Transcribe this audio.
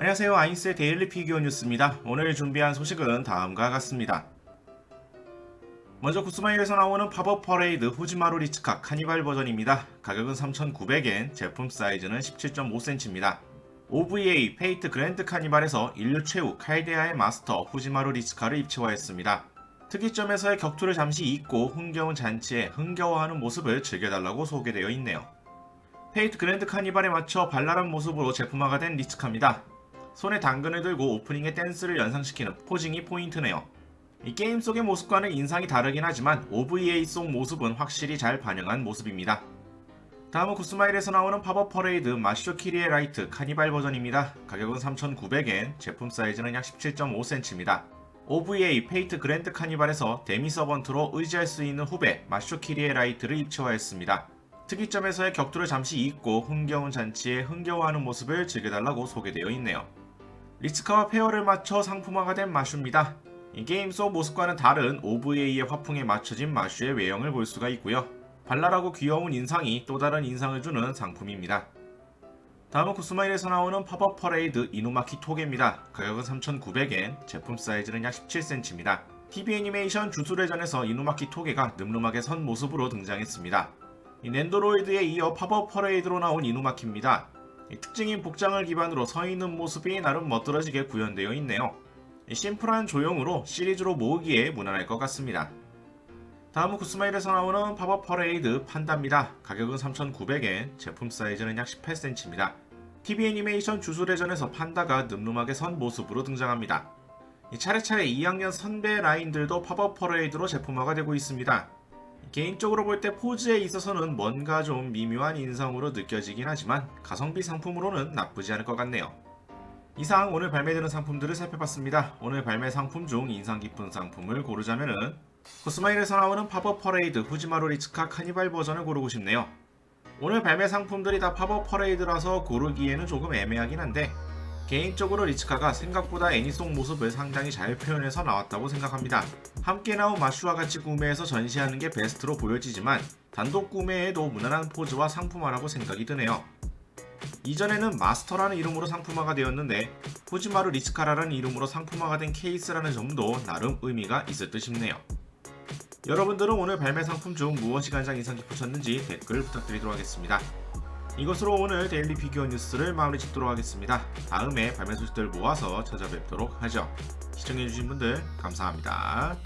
안녕하세요. 아인스의 데일리 피규어 뉴스입니다. 오늘 준비한 소식은 다음과 같습니다. 먼저 구스마일에서 나오는 팝업 퍼레이드 후지마루 리츠카 카니발 버전입니다. 가격은 3,900엔, 제품 사이즈는 17.5cm입니다. OVA 페이트 그랜드 카니발에서 인류 최후 칼데아의 마스터 후지마루 리츠카를 입체화했습니다. 특이점에서의 격투를 잠시 잊고 흥겨운 잔치에 흥겨워하는 모습을 즐겨달라고 소개되어 있네요. 페이트 그랜드 카니발에 맞춰 발랄한 모습으로 제품화가 된 리츠카입니다. 손에 당근을 들고 오프닝의 댄스를 연상시키는 포징이 포인트네요. 이 게임 속의 모습과는 인상이 다르긴 하지만 OVA 속 모습은 확실히 잘 반영한 모습입니다. 다음은 구스마일에서 나오는 팝업 퍼레이드 마쇼 키리의 라이트 카니발 버전입니다. 가격은 3,900엔, 제품 사이즈는 약 17.5cm입니다. OVA 페이트 그랜드 카니발에서 데미 서번트로 의지할 수 있는 후배 마쇼 키리의 라이트를 입체화했습니다. 특이점에서의 격투를 잠시 잊고 흥겨운 잔치에 흥겨워하는 모습을 즐겨달라고 소개되어 있네요. 리츠카와 페어를 맞춰 상품화가 된 마슈입니다. 이 게임 속 모습과는 다른 OVA의 화풍에 맞춰진 마슈의 외형을 볼 수가 있고요. 발랄하고 귀여운 인상이 또 다른 인상을 주는 상품입니다. 다음은 구스마일에서 나오는 팝업 퍼레이드 이누마키 토게입니다. 가격은 3,900엔, 제품 사이즈는 약 17cm입니다. TV 애니메이션 주술회전에서 이누마키 토게가 늠름하게 선 모습으로 등장했습니다. 이 랜드로이드에 이어 팝업 퍼레이드로 나온 이누마키입니다. 이 특징인 복장을 기반으로 서 있는 모습이 나름 멋들어지게 구현되어 있네요. 이 심플한 조형으로 시리즈로 모으기에 무난할 것 같습니다. 다음은 구스마일에서 나오는 팝업 퍼레이드 판다입니다. 가격은 3,900엔, 제품 사이즈는 약 18cm입니다. TV 애니메이션 주술회전에서 판다가 늠름하게 선 모습으로 등장합니다. 이 차례차례 2학년 선배 라인들도 팝업 퍼레이드로 제품화가 되고 있습니다. 개인적으로 볼 때 포즈에 있어서는 뭔가 좀 미묘한 인상으로 느껴지긴 하지만 가성비 상품으로는 나쁘지 않을 것 같네요. 이상 오늘 발매되는 상품들을 살펴봤습니다. 오늘 발매 상품 중 인상 깊은 상품을 고르자면은 코스마일에서 나오는 팝업 퍼레이드 후지마루 리츠카 카니발 버전을 고르고 싶네요. 오늘 발매 상품들이 다 팝업 퍼레이드라서 고르기에는 조금 애매하긴 한데 개인적으로 리츠카가 생각보다 애니송 모습을 상당히 잘 표현해서 나왔다고 생각합니다. 함께 나온 마슈와 같이 구매해서 전시하는 게 베스트로 보여지지만 단독 구매에도 무난한 포즈와 상품화라고 생각이 드네요. 이전에는 마스터라는 이름으로 상품화가 되었는데 후지마루 리츠카라는 이름으로 상품화가 된 케이스라는 점도 나름 의미가 있을 듯 싶네요. 여러분들은 오늘 발매 상품 중 무엇이 가장 인상 깊으셨는지 댓글 부탁드리도록 하겠습니다. 이것으로 오늘 데일리 피규어 뉴스를 마무리 짓도록 하겠습니다. 다음에 발매 소식들 모아서 찾아뵙도록 하죠. 시청해주신 분들 감사합니다.